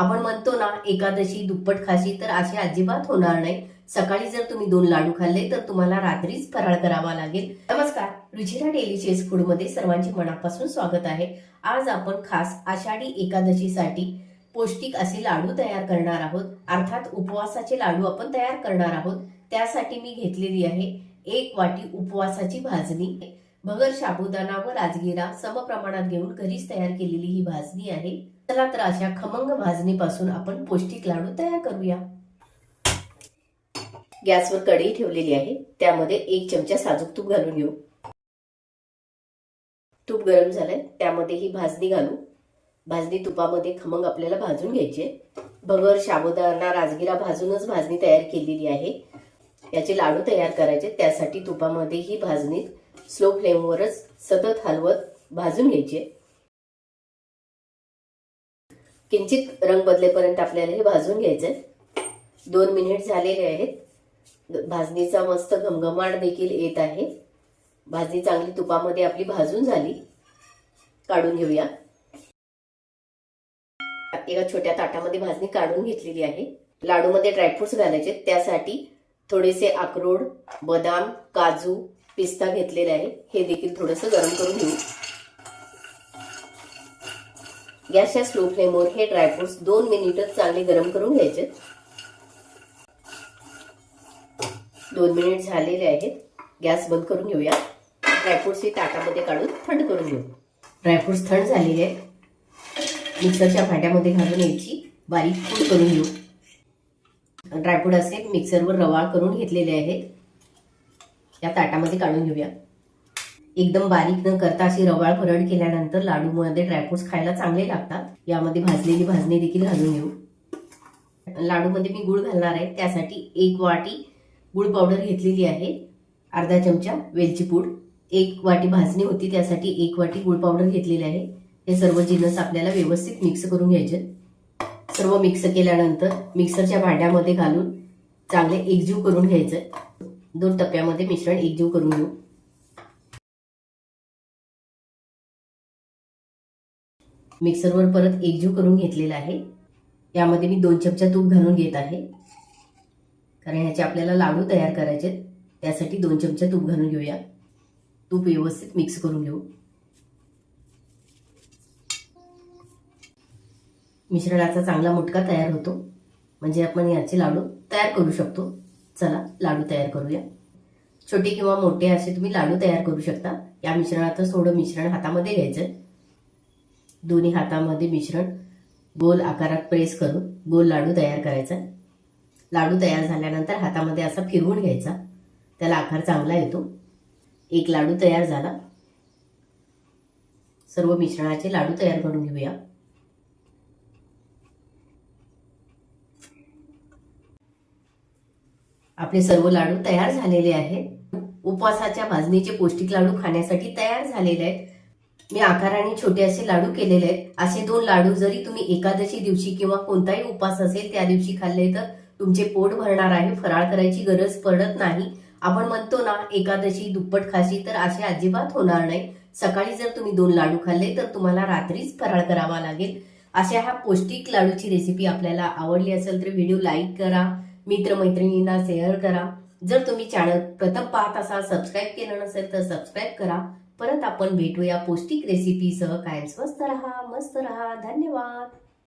आपण म्हणतो ना एकादशी दुप्पट खाशी तर असे अजिबात होणार नाही. सकाळी जर तुम्ही दोन लाडू खाल्ले तर तुम्हाला रात्रीच फराळ करावा लागेल. नमस्कार रुचिरा डेलिशियस फूडमध्ये सर्वांचे मनापासून स्वागत आहे. आज आपण खास आषाढी एकादशीसाठी पौष्टिक असे लाडू तयार करणार आहोत. अर्थात उपवासाचे लाडू आपण तयार करणार आहोत. त्यासाठी मी घेतलेली आहे एक वाटी उपवासाची भाजणी. भगर साबुदाणा व राजगिरा समप्रमाणात घेऊन घरीच तयार केलेली ही भाजणी आहे. चला तर अशा खमंग भाजणीपासून आपण पौष्टिक लाडू तयार करूया. गॅसवर कढई ठेवलेली आहे. त्यामध्ये एक चमचा साजूक तूप घालून घेऊ. तूप गरम झालंय. त्यामध्ये ही भाजणी घालू. भाजणी तुपामध्ये खमंग आपल्याला भाजून घ्यायचे भगर शाबुदाना राजगिरा भाजूनच भाजणी तयार केलेली आहे. याचे लाडू तयार करायचे. त्यासाठी तुपामध्ये ही भाजणी स्लो फ्लेमवरच सतत हलवत भाजून घ्यायची आहे. किंचित रंग बदलेपर्यंत आपल्याला हे भाजून घ्यायचं आहे दोन मिनिट झालेले आहेत. भाजणीचा मस्त घमघमाट देखील येत आहे. भाजणी चांगली तुपामध्ये आपली भाजून झाली. काढून घेऊया. एका छोट्या ताटामध्ये भाजणी काढून घेतलेली आहे. लाडूमध्ये ड्रायफ्रुट्स घालायचे. त्यासाठी थोडेसे अक्रोड बदाम काजू पिस्ता घेतलेले आहे. हे देखील थोडंसं गरम करून घेऊ. गॅसच्या स्लो फ्लेमवर हे ड्रायफ्रुट्स दोन मिनिटच चांगले गरम करून घ्यायचे. दोन मिनिट झालेले आहेत. गॅस बंद करून घेऊया. ड्रायफ्रुट्स ही ताटामध्ये काढून थंड करून घेऊ. ड्रायफ्रुट्स थंड झालेले आहेत. मिक्सरच्या भांड्यामध्ये घालून याची बारीक पूड करून घेऊ. ड्रायफ्रूट असे मिक्सरवर रवाळ करून घेतलेले आहेत. या ताटामध्ये काढून घेऊया. एकदम बारीक न करता अशी रवाळ भरड केल्यानंतर लाडूमध्ये ड्रायफ्रुट्स खायला चांगले लागतात. यामध्ये भाजलेली भाजणी देखील घालून घेऊ लाडूमध्ये मी गुळ घालणार आहे. त्यासाठी एक वाटी गुळ पावडर घेतलेली आहे. अर्धा चमचा वेलची पूड. एक वाटी भाजणी होती. त्यासाठी एक वाटी गुळ पावडर घेतलेली आहे. हे सर्व जिन्नस आपल्याला व्यवस्थित मिक्स करून घ्यायचे. सर्व मिक्स केल्यानंतर मिक्सरच्या भांड्यामध्ये घालून चांगले एकजीव करून घ्यायचं. दोन टप्प्यामध्ये मिश्रण एकजीव करून घेऊ. मिक्सरवर परत एकजीव करून घेतलेला आहे. यामध्ये मी दोन चमचा तूप घालून घेत आहे. कारण ह्याचे आपल्याला लाडू तयार करायचे आहेत. त्यासाठी दोन चमचा तूप घालून घेऊया. तूप व्यवस्थित मिक्स करून घेऊ. मिश्रणाचा चांगला मुटका तयार होतो. म्हणजे आपण याचे लाडू तयार करू शकतो. चला लाडू तयार करूया. छोटे किंवा मोठे असे तुम्ही लाडू तयार करू शकता. या मिश्रणाचं थोडं मिश्रण हातामध्ये घ्यायचं दोन्ही हातामध्ये मिश्रण गोल आकारात प्रेस करून गोल लाडू तयार करायचा. लाडू तयार झाल्यानंतर हातामध्ये असा फिरवून घ्यायचा. त्याला आकार चांगला येतो. एक लाडू तयार झाला. सर्व मिश्रणाचे लाडू तयार करून घेऊया. आपले सर्व लाडू तयार झालेले आहेत. उपवासाच्या भाजणीचे पौष्टिक लाडू खाण्यासाठी तयार झालेले आहेत. मी आकाराने छोटे असे लाडू केलेले आहेत. असे दोन लाडू जरी तुम्ही एकादशी दिवशी किंवा कोणताही उपास असेल त्या दिवशी खाल्ले तर तुमचे पोट भरणार आहे फराळ करायची गरज पडत नाही. आपण म्हणतो ना एकादशी दुप्पट खाशी तर असे अजिबात होणार नाही. सकाळी जर तुम्ही दोन लाडू खाल्ले तर तुम्हाला रात्रीच फराळ करावा लागेल. अशा ह्या पौष्टिक लाडूची रेसिपी आपल्याला आवडली असेल तर व्हिडिओ लाईक करा मित्रमैत्रिणींना शेअर करा. जर तुम्ही चॅनल प्रथम पाहत असाल सबस्क्राईब केलं नसेल तर सबस्क्राईब करा. परत आपण भेटूया पौष्टिक रेसिपीसह कायम स्वस्त रहा मस्त रहा. धन्यवाद.